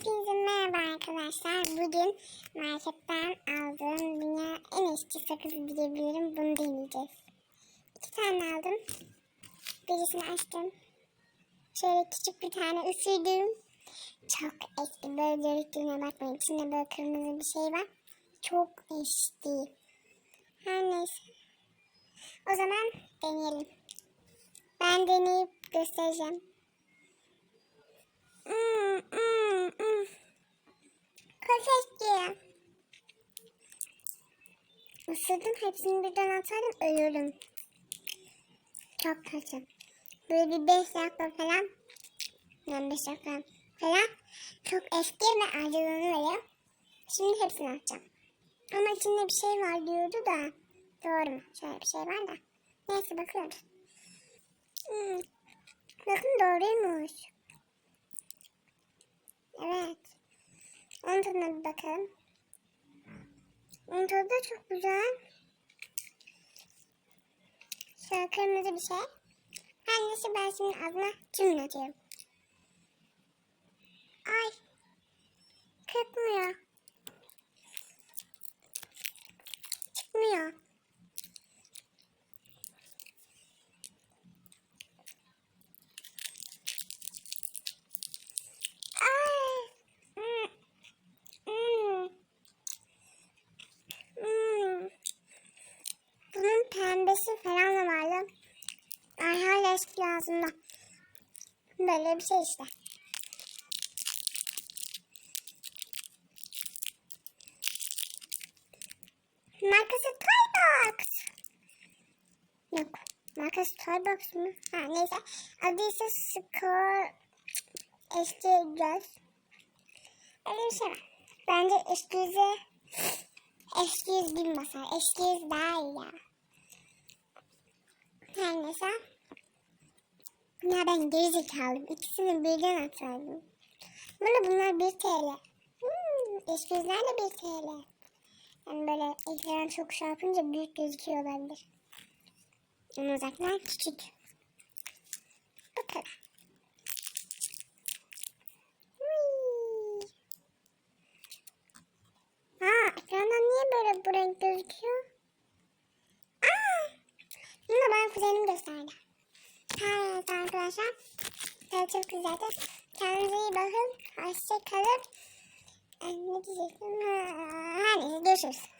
Hepinize merhaba arkadaşlar. Bugün marketten aldığım dünya en eski sakızı diyebilirim. Bunu deneyeceğiz. İki tane aldım. Birisini açtım. Şöyle küçük bir tane ısırdım. Çok eski. Böyle görüntüne bakmayın. İçinde böyle kırmızı bir şey var. Çok eski. Her neyse. O zaman deneyelim. Ben deneyip göstereceğim. Hmm, hmm. Çok eski. Isırdım hepsini birden atardım ölürüm. Çok kötü. Böyle bir 5 dakika falan. Yani 5 dakika falan. Çok eski ve acılanıyor. Şimdi hepsini atacağım. Ama içinde bir şey var diyordu da. Doğru mu? Şöyle bir şey var da. Neyse bakıyoruz. Hmm. Bakın doğruymuş. Onun tadına bir bakalım. Onun tadı da çok güzel. Şöyle kırmızı bir şey. Her neyse ben şimdi ağzına cümle atıyorum. Pembesi falan da vardı. Ay hala eski. Böyle bir şey işte. Markası Toybox. Yok. Markası Toybox mu? Ha neyse. Adı ise Score Eski Göz. Öyle bir şey var. Bence bin basar. Eski yüz daha iyi ya. Her neyse. Ya ben gerizekalıyım. İkisini birden atardım. Böyle bunlar 1 TL. Hmm, eski yüzler de 1 TL. Yani böyle ekran çok şey yapınca büyük gözüküyor olabilir. Ama uzaktan küçük. Bu kadar. Aa, ekrandan niye böyle bu renk gözüküyor? Aa, bunu da bana kuzenim gösterdi. Evet arkadaşlar. Evet, çok güzeldi. Kendinize iyi bakın. Hoşçakalın. Ne diyecektim? Ha, neyse görüşürüz.